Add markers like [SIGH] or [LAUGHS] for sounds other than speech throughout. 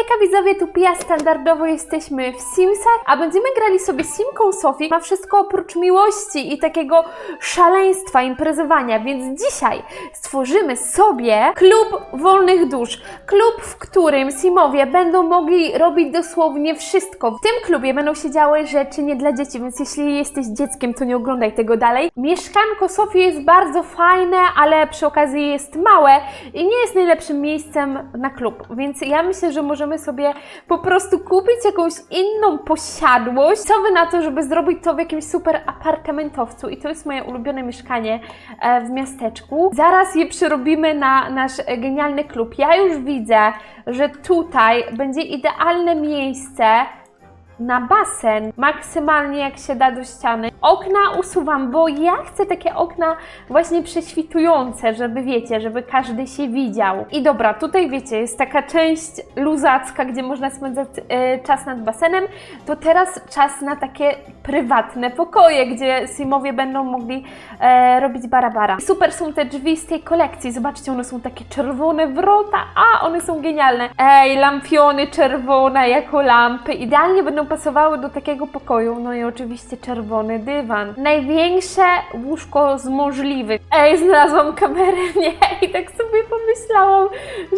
Hejka widzowie, tu Pia, standardowo jesteśmy w Simsach, a będziemy grali sobie Simką Sofii. Ma wszystko oprócz miłości i takiego szaleństwa, imprezowania, więc dzisiaj stworzymy sobie klub wolnych dusz. Klub, w którym Simowie będą mogli robić dosłownie wszystko. W tym klubie będą się działy rzeczy nie dla dzieci, więc jeśli jesteś dzieckiem, to nie oglądaj tego dalej. Mieszkanko Sofii jest bardzo fajne, ale przy okazji jest małe i nie jest najlepszym miejscem na klub, więc ja myślę, że możemy sobie po prostu kupić jakąś inną posiadłość. Co wy na to, żeby zrobić to w jakimś super apartamentowcu i to jest moje ulubione mieszkanie e, w miasteczku. Zaraz je przerobimy na nasz e, genialny klub. Ja już widzę, że tutaj będzie idealne miejsce na basen, maksymalnie jak się da do ściany. Okna usuwam, bo ja chcę takie okna właśnie prześwitujące, żeby wiecie, żeby każdy się widział. I dobra, tutaj wiecie, jest taka część luzacka, gdzie można spędzać e, czas nad basenem, to teraz czas na takie prywatne pokoje, gdzie Simowie będą mogli e, robić barabara. Super są te drzwi z tej kolekcji, zobaczcie, one są takie czerwone wrota, a one są genialne. Ej, lampiony czerwone jako lampy, idealnie będą pasowały do takiego pokoju. No i oczywiście czerwony dywan. Największe łóżko z możliwych. Ej, znalazłam kamerę, [LAUGHS] nie? I tak sobie pomyślałam,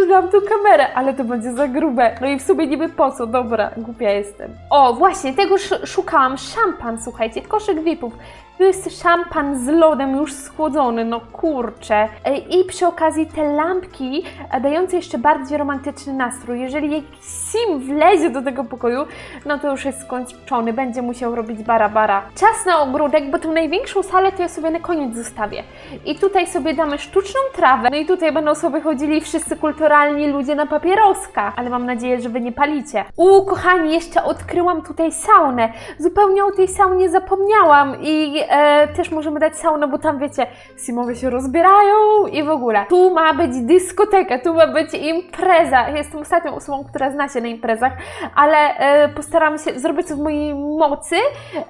że dam tu kamerę, ale to będzie za grube. No i w sumie niby po co, dobra, głupia jestem. O, właśnie, tego sz- szukałam. Szampan, słuchajcie, koszyk VIP-ów. Tu jest szampan z lodem już schłodzony, no kurczę. Ej, I przy okazji te lampki e, dające jeszcze bardziej romantyczny nastrój. Jeżeli jakiś sim wlezie do tego pokoju, no to już jest skończony, będzie musiał robić bara bara. Czas na ogródek, bo tą największą salę to ja sobie na koniec zostawię. I tutaj sobie damy sztuczną trawę, no i tutaj będą sobie chodzili wszyscy kulturalni ludzie na papieroska, ale mam nadzieję, że wy nie palicie. U, kochani, jeszcze odkryłam tutaj saunę. Zupełnie o tej saunie zapomniałam i e, też możemy dać saunę, bo tam wiecie, simowie się rozbierają i w ogóle. Tu ma być dyskoteka, tu ma być impreza. Jestem ostatnią osobą, która zna się na imprezach, ale e, postaram się zrobić co w mojej mocy,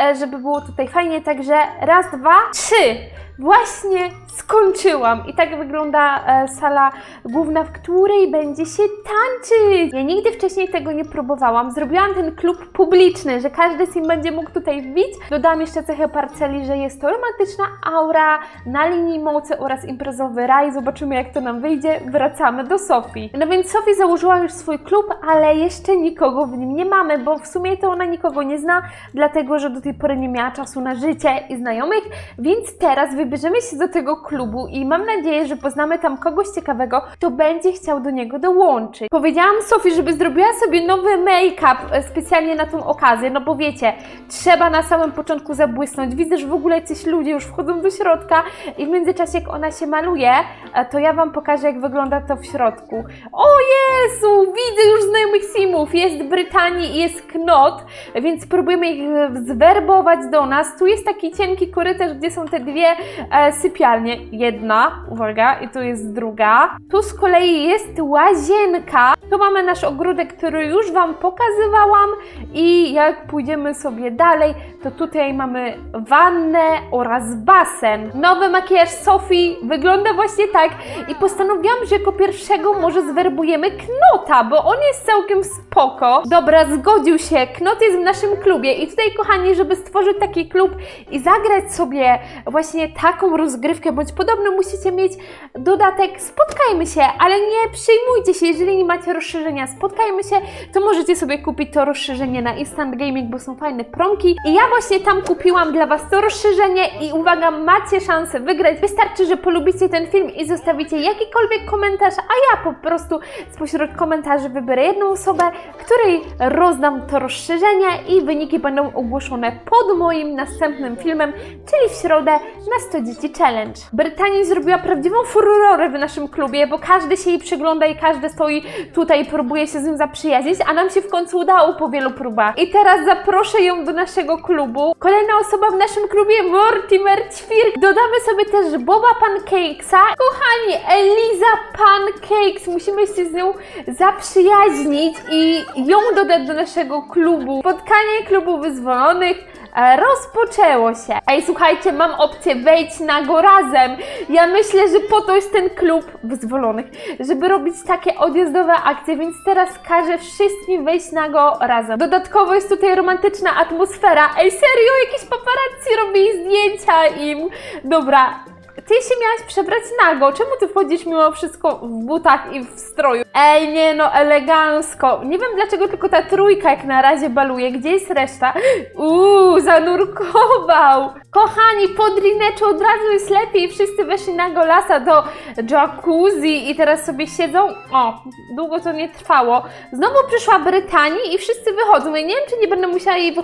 e, żeby było tutaj fajnie. Także raz, dwa, trzy. Właśnie skończyłam i tak wygląda e, sala główna, w której będzie się tańczyć. Ja nigdy wcześniej tego nie próbowałam. Zrobiłam ten klub publiczny, że każdy sim będzie mógł tutaj wbić. Dodałam jeszcze cechę parceli, że jest to romantyczna aura na linii mocy oraz imprezowy raj. Zobaczymy jak to nam wyjdzie. Wracamy do Sofii. No więc Sofii założyła już swój klub, ale jeszcze nikogo w nim nie mamy, bo w sumie to ona nikogo nie zna, dlatego że do tej pory nie miała czasu na życie i znajomych, więc teraz wybierzemy się do tego klubu i mam nadzieję, że poznamy tam kogoś ciekawego, kto będzie chciał do niego dołączyć. Powiedziałam Sofii, żeby zrobiła sobie nowy make-up e, specjalnie na tą okazję, no bo wiecie, trzeba na samym początku zabłysnąć. Widzę, że w ogóle jacyś ludzie już wchodzą do środka i w międzyczasie jak ona się maluje, e, to ja Wam pokażę jak wygląda to w środku. O Jezu, widzę już znajomych simów, jest Brytanii i jest Knot, więc próbujemy ich e, zwerbować do nas. Tu jest taki cienki korytarz, gdzie są te dwie e, sypialnie. Jedna, uwaga, i tu jest druga. Tu z kolei jest łazienka. Tu mamy nasz ogródek, który już Wam pokazywałam i jak pójdziemy sobie dalej, to tutaj mamy wannę oraz basen. Nowy makijaż Sofii wygląda właśnie tak i postanowiłam, że jako pierwszego może zwerbujemy Knota, bo on jest całkiem spoko. Dobra, zgodził się. Knot jest w naszym klubie i tutaj, kochani, żeby stworzyć taki klub i zagrać sobie właśnie taką rozgrywkę, bądź podobno musicie mieć. Dodatek Spotkajmy się, ale nie przyjmujcie się, jeżeli nie macie rozszerzenia. Spotkajmy się, to możecie sobie kupić to rozszerzenie na Instant Gaming, bo są fajne promki. I ja właśnie tam kupiłam dla Was to rozszerzenie i uwaga, macie szansę wygrać. Wystarczy, że polubicie ten film i zostawicie jakikolwiek komentarz, a ja po prostu spośród komentarzy wybiorę jedną osobę, której rozdam to rozszerzenie i wyniki będą ogłoszone pod moim następnym filmem, czyli w środę na 100 dzieci challenge. Brytanii zrobiła prawdziwą furorę w naszym klubie, bo każdy się jej przygląda i każdy stoi tutaj i próbuje się z nią zaprzyjaźnić, a nam się w końcu udało po wielu próbach. I teraz zaproszę ją do naszego klubu. Kolejna osoba w naszym klubie, Mortimer Ćwirk. Dodamy sobie też Boba Pancakesa. Kochani, Eliza Pancakes, musimy się z nią zaprzyjaźnić. i ją dodać do naszego klubu. Spotkanie klubu wyzwolonych e, rozpoczęło się. Ej, słuchajcie, mam opcję wejść na go razem. Ja myślę, że po to jest ten klub wyzwolonych, żeby robić takie odjazdowe akcje, więc teraz każę wszystkim wejść na go razem. Dodatkowo jest tutaj romantyczna atmosfera. Ej, serio, jakieś paparazzi robili zdjęcia im. Dobra, ty się miałaś przebrać nago. Czemu ty wchodzisz mimo wszystko w butach i w stroju? Ej, nie no, elegancko. Nie wiem dlaczego tylko ta trójka jak na razie baluje. Gdzie jest reszta? Uuu, zanurkował. Kochani, po drineczu od razu jest lepiej. Wszyscy weszli na golasa do jacuzzi i teraz sobie siedzą. O, długo to nie trwało. Znowu przyszła Brytanii i wszyscy wychodzą. Ja nie wiem, czy nie będę musiała jej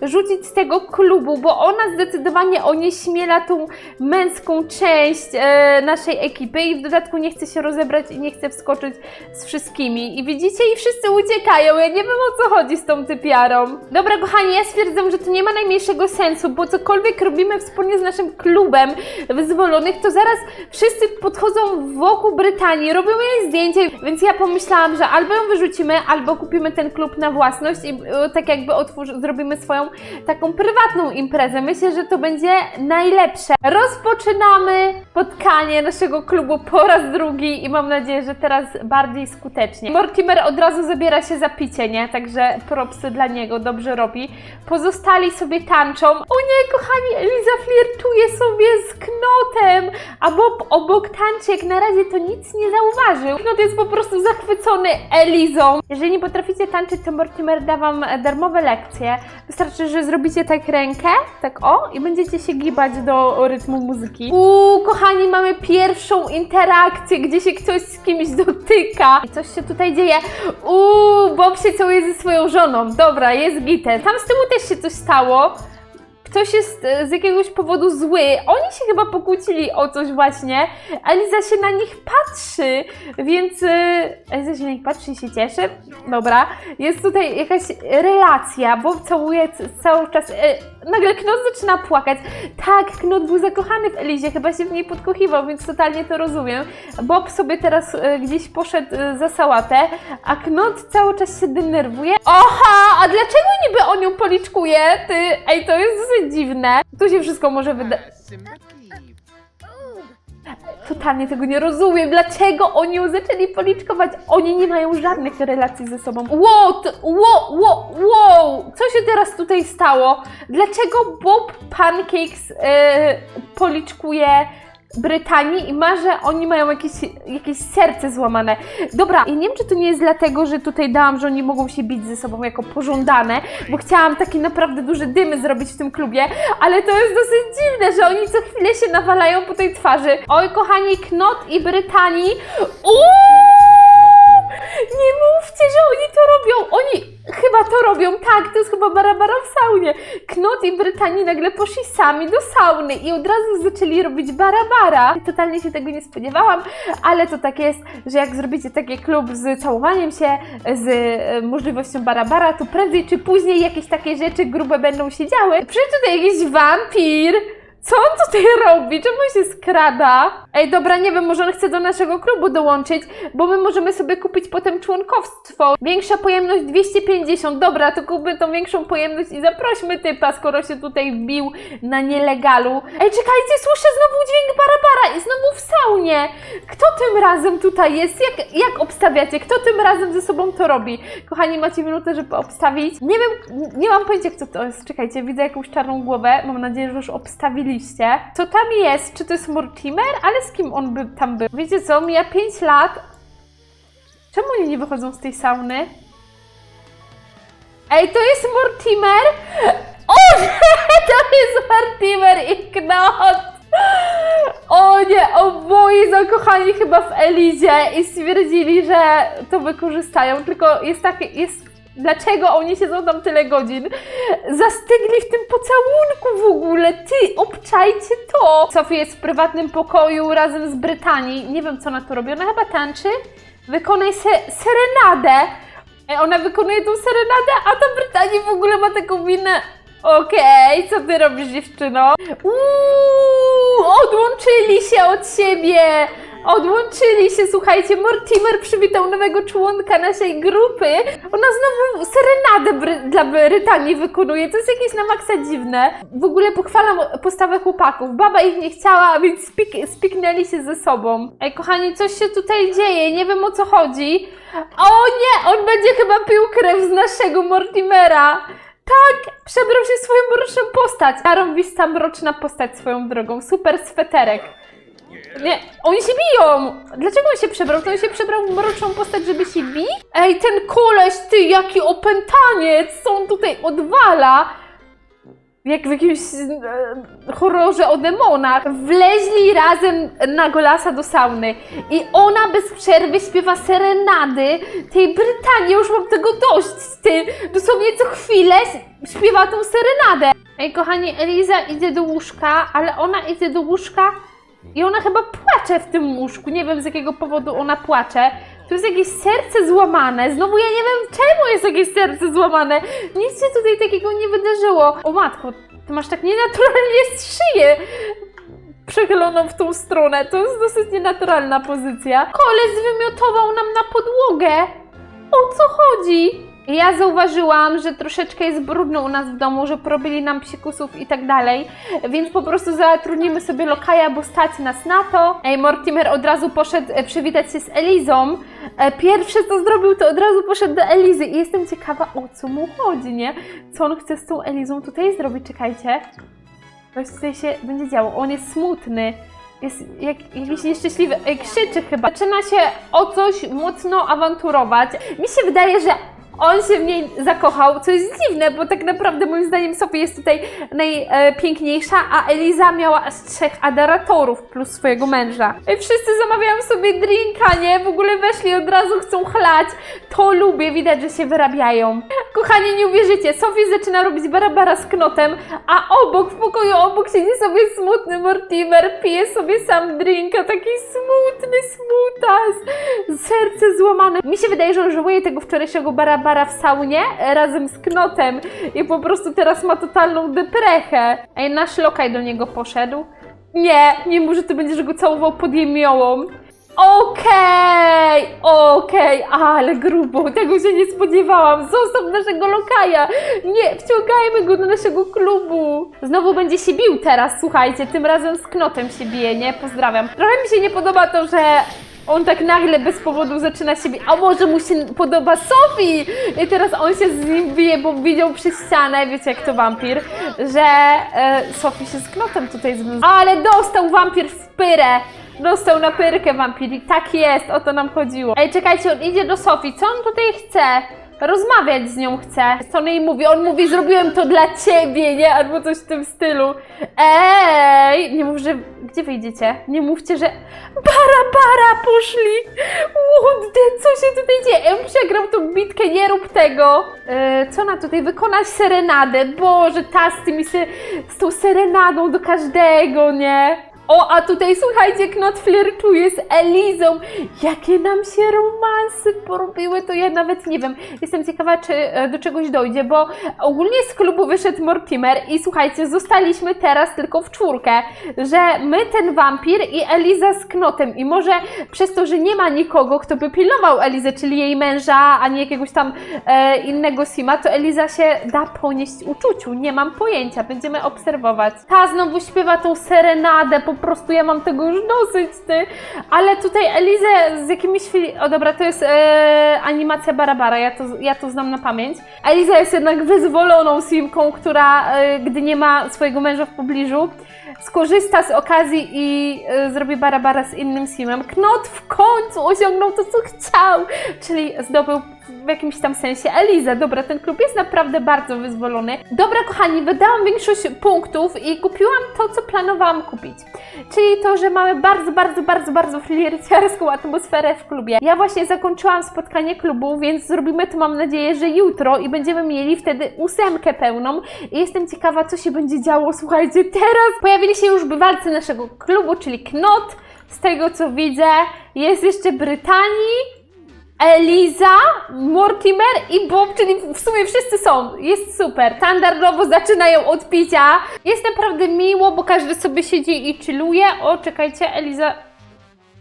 wyrzucić z tego klubu, bo ona zdecydowanie onieśmiela tą męską część e, naszej ekipy i w dodatku nie chce się rozebrać i nie chce wskoczyć z wszystkimi. I widzicie, i wszyscy uciekają. Ja nie wiem o co chodzi z tą typiarą. Dobra, kochani, ja stwierdzam, że to nie ma najmniejszego sensu, bo cokolwiek robimy wspólnie z naszym klubem wyzwolonych, to zaraz wszyscy podchodzą wokół Brytanii, robią jej zdjęcie, więc ja pomyślałam, że albo ją wyrzucimy, albo kupimy ten klub na własność i e, tak jakby otworzy, zrobimy swoją taką prywatną imprezę. Myślę, że to będzie najlepsze. Rozpoczynamy spotkanie naszego klubu po raz drugi i mam nadzieję, że teraz bardziej skutecznie. Mortimer od razu zabiera się za picie, nie? Także propsy dla niego, dobrze robi. Pozostali sobie tanczą. O nie, kochani, Eliza flirtuje sobie z Knotem, a Bob obok tańczy, jak na razie to nic nie zauważył. Knot jest po prostu zachwycony Elizą. Jeżeli nie potraficie tańczyć, to Mortimer da wam darmowe lekcje. Wystarczy, że zrobicie tak rękę, tak o, i będziecie się gibać do rytmu muzyki. Uuu, kochani, mamy pierwszą interakcję, gdzie się ktoś z kimś dotyka. I coś się tutaj dzieje. Uuu, Bob się całuje ze swoją żoną. Dobra, jest gites. Tam z tyłu też się coś stało. Ktoś jest e, z jakiegoś powodu zły. Oni się chyba pokłócili o coś właśnie. Eliza się na nich patrzy, więc e, Eliza się na nich patrzy i się cieszy. Dobra. Jest tutaj jakaś relacja, bo całuje cały czas. E, nagle Knot zaczyna płakać. Tak, Knot był zakochany w Elizie, chyba się w niej podkochiwał, więc totalnie to rozumiem. Bob sobie teraz gdzieś poszedł za sałatę, a Knot cały czas się denerwuje. Oha, a dlaczego niby on ją policzkuje? Ty, ej, to jest dosyć dziwne. Tu się wszystko może wydać. Totalnie tego nie rozumiem. Dlaczego oni ją zaczęli policzkować? Oni nie mają żadnych relacji ze sobą. Wow, wow, wow, wow! Co się teraz tutaj stało? Dlaczego Bob Pancakes e, policzkuje Brytanii i ma, oni mają jakieś, jakieś serce złamane. Dobra, ja nie wiem, czy to nie jest dlatego, że tutaj dałam, że oni mogą się bić ze sobą jako pożądane, bo chciałam takie naprawdę duże dymy zrobić w tym klubie, ale to jest dosyć dziwne, że oni co chwilę się nawalają po tej twarzy. Oj, kochani, Knot i Brytanii. Uuu! Nie mówcie, że oni to robią! Oni chyba to robią, tak, to jest chyba Barabara w saunie. Knot i Brytanii nagle poszli sami do sauny i od razu zaczęli robić Barabara. Totalnie się tego nie spodziewałam, ale to tak jest, że jak zrobicie taki klub z całowaniem się, z e, możliwością Barabara, to prędzej czy później jakieś takie rzeczy grube będą się działy. Przecież tutaj jakiś wampir! Co on tutaj [LAUGHS] robi? Czemu się skrada? Ej, dobra, nie wiem, może on chce do naszego klubu dołączyć, bo my możemy sobie kupić potem członkowstwo. Większa pojemność 250. Dobra, to kupmy tą większą pojemność i zaprośmy typa, skoro się tutaj wbił na nielegalu. Ej, czekajcie, słyszę znowu dźwięk barabara i znowu w saunie. Kto tym razem tutaj jest? Jak, jak obstawiacie? Kto tym razem ze sobą to robi? Kochani, macie minutę, żeby obstawić. Nie wiem, nie mam pojęcia, kto to jest. Czekajcie, widzę jakąś czarną głowę. Mam nadzieję, że już obstawiliście. Co tam jest? Czy to jest Mortimer? Ale z kim on by tam był? Wiecie co? Mija 5 lat. Czemu oni nie wychodzą z tej sauny? Ej, to jest Mortimer? [LAUGHS] O nie! To jest Mortimer i Knot! O nie, oboje zakochani chyba w Elizie i stwierdzili, że to wykorzystają, tylko jest takie, jest Dlaczego oni siedzą tam tyle godzin? Zastygli w tym pocałunku w ogóle. Ty, obczajcie to! Sophie jest w prywatnym pokoju razem z Brytanii. Nie wiem, co ona tu robi. Ona chyba tańczy. Wykonaj se serenadę. Ej, Ona wykonuje tą serenadę, a ta Brytanii w ogóle ma taką minę. Okej, co ty robisz, dziewczyno? Uuu, odłączyli się od siebie. Odłączyli się, słuchajcie, Mortimer przywitał nowego członka naszej grupy. Ona znowu serenadę bry- dla Brytanii wykonuje, to jest jakieś na maksa dziwne. W ogóle pochwalam postawę chłopaków. Baba ich nie chciała, więc spik- spiknęli się ze sobą. Ej, kochani, coś się tutaj dzieje, nie wiem o co chodzi. O nie, on będzie chyba pił krew z naszego Mortimera. Tak, przebrał się swoją mroczną postać. Zarąbista mroczna postać swoją drogą. Super sweterek. Nie, oni się biją! Dlaczego on się przebrał? To on się przebrał w mroczną postać, żeby się bić? Ej, ten koleś, ty, jaki opętaniec! Co on tutaj odwala? Jak w jakimś e, horrorze o demonach. Wleźli razem na golasa do sauny. I ona bez przerwy śpiewa serenady tej Brytanii. Już mam tego dość, ty. Dosłownie co chwilę śpiewa tą serenadę. Ej, kochani, Eliza idzie do łóżka, ale ona idzie do łóżka i ona chyba płacze w tym łóżku. Nie wiem z jakiego powodu ona płacze. Tu jest jakieś serce złamane. Znowu ja nie wiem czemu jest jakieś serce złamane. Nic się tutaj takiego nie wydarzyło. O matko, ty masz tak nienaturalnie szyję przechyloną w tą stronę. To jest dosyć nienaturalna pozycja. Koleś wymiotował nam na podłogę. O co chodzi? Ja zauważyłam, że troszeczkę jest brudno u nas w domu, że porobili nam psikusów i tak dalej, więc po prostu zatrudnimy sobie lokaja, bo stać nas na to. Ej, Mortimer od razu poszedł e, przywitać się z Elizą. E, Pierwsze co zrobił, to od razu poszedł do Elizy i jestem ciekawa, o co mu chodzi, nie? Co on chce z tą Elizą tutaj zrobić? Czekajcie. Coś tutaj się będzie działo. On jest smutny. Jest jak, jakiś nieszczęśliwy. Ej, krzyczy chyba. Zaczyna się o coś mocno awanturować. Mi się wydaje, że on się w niej zakochał, co jest dziwne, bo tak naprawdę moim zdaniem Sophie jest tutaj najpiękniejsza, a Eliza miała aż trzech adoratorów plus swojego męża. Ej, wszyscy zamawiają sobie drinka, nie? W ogóle weszli od razu, chcą chlać. To lubię, widać, że się wyrabiają. Kochani, nie uwierzycie, Sophie zaczyna robić barabara z knotem, a obok, w pokoju obok siedzi sobie smutny Mortimer, pije sobie sam drinka, taki smutny smutas, serce złamane. Mi się wydaje, że on żałuje tego wczorajszego barabara w saunie e, razem z knotem i po prostu teraz ma totalną deprechę. Ej, nasz lokaj do niego poszedł. Nie, nie może ty będziesz go całował pod jemiołą. Okej, okej, ale grubo, tego się nie spodziewałam. Zostaw naszego lokaja. Nie, wciągajmy go do naszego klubu. Znowu będzie się bił teraz, słuchajcie, tym razem z knotem się bije, nie? Pozdrawiam. Trochę mi się nie podoba to, że on tak nagle bez powodu zaczyna się bić. A może mu się podoba Sophie? I teraz on się z nim bije, bo widział przez ścianę, wiecie jak to wampir, że e, się z knotem tutaj związała. Ale dostał wampir w pyrę. Dostał na pyrkę wampir. I Tak jest, o to nam chodziło. Ej, czekajcie, on idzie do Sofii. Co on tutaj chce? Rozmawiać z nią chce. Co on jej mówi? On mówi, zrobiłem to dla ciebie, nie? Albo coś w tym stylu. Ej! Nie mów, że... Gdzie wyjdziecie? Nie mówcie, że... Bara, bara, poszli! The... Co się tutaj dzieje? On przegrał tą bitkę, nie rób tego! E, co ona tutaj? Wykonać serenadę. Boże, ta z tymi... Se... Z tą serenadą do każdego, nie? O, a tutaj słuchajcie, Knot flirtuje z Elizą. Jakie nam się romansy porobiły, to ja nawet nie wiem. Jestem ciekawa, czy e, do czegoś dojdzie, bo ogólnie z klubu wyszedł Mortimer i słuchajcie, zostaliśmy teraz tylko w czwórkę, że my, ten wampir i Eliza z Knotem i może przez to, że nie ma nikogo, kto by pilnował Elizę, czyli jej męża, ani jakiegoś tam e, innego Sima, to Eliza się da ponieść uczuciu. Nie mam pojęcia, będziemy obserwować. Ta znowu śpiewa tą serenadę, po prostu ja mam tego już dosyć, ty. Ale tutaj Elizę z jakimiś chwili... O dobra, to jest e, animacja Barabara, ja to, ja to znam na pamięć. Eliza jest jednak wyzwoloną Simką, która e, gdy nie ma swojego męża w pobliżu, skorzysta z okazji i e, zrobi Barabara z innym Simem. Knot w końcu osiągnął to, co chciał, czyli zdobył w jakimś tam sensie Elizę. Dobra, ten klub jest naprawdę bardzo wyzwolony. Dobra, kochani, wydałam większość punktów i kupiłam to, co planowałam kupić. Czyli to, że mamy bardzo, bardzo, bardzo, bardzo flirciarską atmosferę w klubie. Ja właśnie zakończyłam spotkanie klubu, więc zrobimy to, mam nadzieję, że jutro i będziemy mieli wtedy ósemkę pełną. I jestem ciekawa, co się będzie działo. Słuchajcie, teraz pojawili się już bywalcy naszego klubu, czyli Knot. Z tego, co widzę, jest jeszcze Brytanii, Eliza, Mortimer i Bob, czyli w sumie wszyscy są. Jest super. Standardowo zaczynają od picia. Jest naprawdę miło, bo każdy sobie siedzi i chilluje. O, czekajcie, Eliza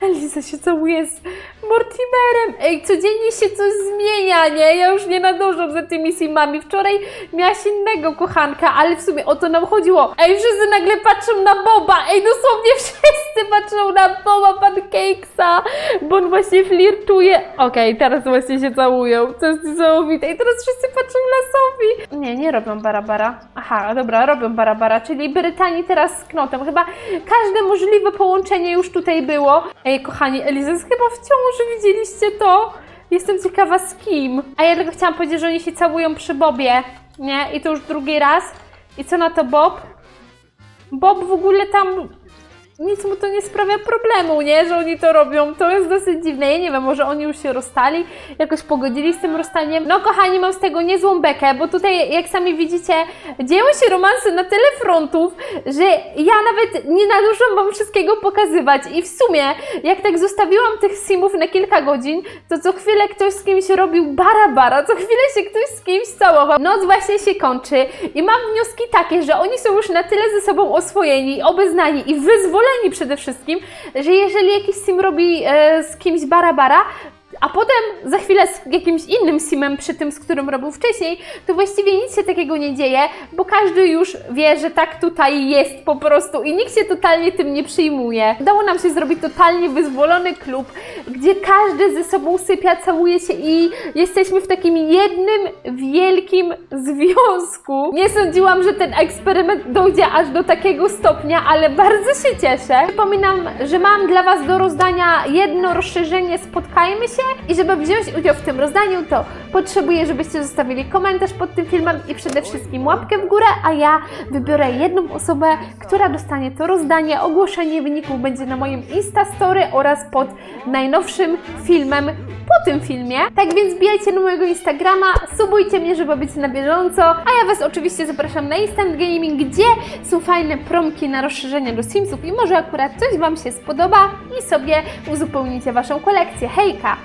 Eliza się całuje z Mortimerem. Ej, codziennie się coś zmienia, nie? Ja już nie nadążam za tymi simami. Wczoraj miałaś innego kochanka, ale w sumie o to nam chodziło. Ej, wszyscy nagle patrzą na Boba. Ej, dosłownie [LAUGHS] wszyscy patrzą na Boba Pancakesa, bo on właśnie flirtuje. Okej, teraz właśnie się całują. To jest niesamowite. I teraz wszyscy patrzą na Sophie. Nie, nie robią barabara. Aha, dobra, robią barabara, czyli Brytanii teraz z knotem. Chyba każde możliwe połączenie już tutaj było. Ej, kochani, Eliza jest chyba w ciąży, widzieliście to? Jestem ciekawa z kim. A ja tylko chciałam powiedzieć, że oni się całują przy Bobie, nie? I to już drugi raz. I co na to Bob? Bob w ogóle tam nic mu to nie sprawia problemu, nie? Że oni to robią. To jest dosyć dziwne. Ja nie wiem, może oni już się rozstali, jakoś pogodzili z tym rozstaniem. No, kochani, mam z tego niezłą bekę, bo tutaj, jak sami widzicie, dzieją się romanse na tyle frontów, że ja nawet nie nadążam wam wszystkiego pokazywać. I w sumie, jak tak zostawiłam tych simów na kilka godzin, to co chwilę ktoś z kimś robił bara-bara, co chwilę się ktoś z kimś całował. Noc właśnie się kończy i mam wnioski takie, że oni są już na tyle ze sobą oswojeni, obeznani i wyzwoleni przede wszystkim, że jeżeli jakiś sim robi e, z kimś bara-bara, a potem za chwilę z jakimś innym simem przy tym, z którym robił wcześniej, to właściwie nic się takiego nie dzieje, bo każdy już wie, że tak tutaj jest po prostu i nikt się totalnie tym nie przyjmuje. Udało nam się zrobić totalnie wyzwolony klub, gdzie każdy ze sobą sypia, całuje się i jesteśmy w takim jednym wielkim związku. Nie sądziłam, że ten eksperyment dojdzie aż do takiego stopnia, ale bardzo się cieszę. Przypominam, że mam dla Was do rozdania jedno rozszerzenie Spotkajmy się i żeby wziąć udział w tym rozdaniu, to potrzebuję, żebyście zostawili komentarz pod tym filmem i przede wszystkim łapkę w górę, a ja wybiorę jedną osobę, która dostanie to rozdanie. Ogłoszenie wyników będzie na moim Instastory oraz pod najnowszym filmem po tym filmie. Tak więc wbijajcie na mojego Instagrama, subujcie mnie, żeby być na bieżąco, a ja Was oczywiście zapraszam na Instant Gaming, gdzie są fajne promki na rozszerzenie do Simsów i może akurat coś Wam się spodoba i sobie uzupełnicie Waszą kolekcję. Hejka!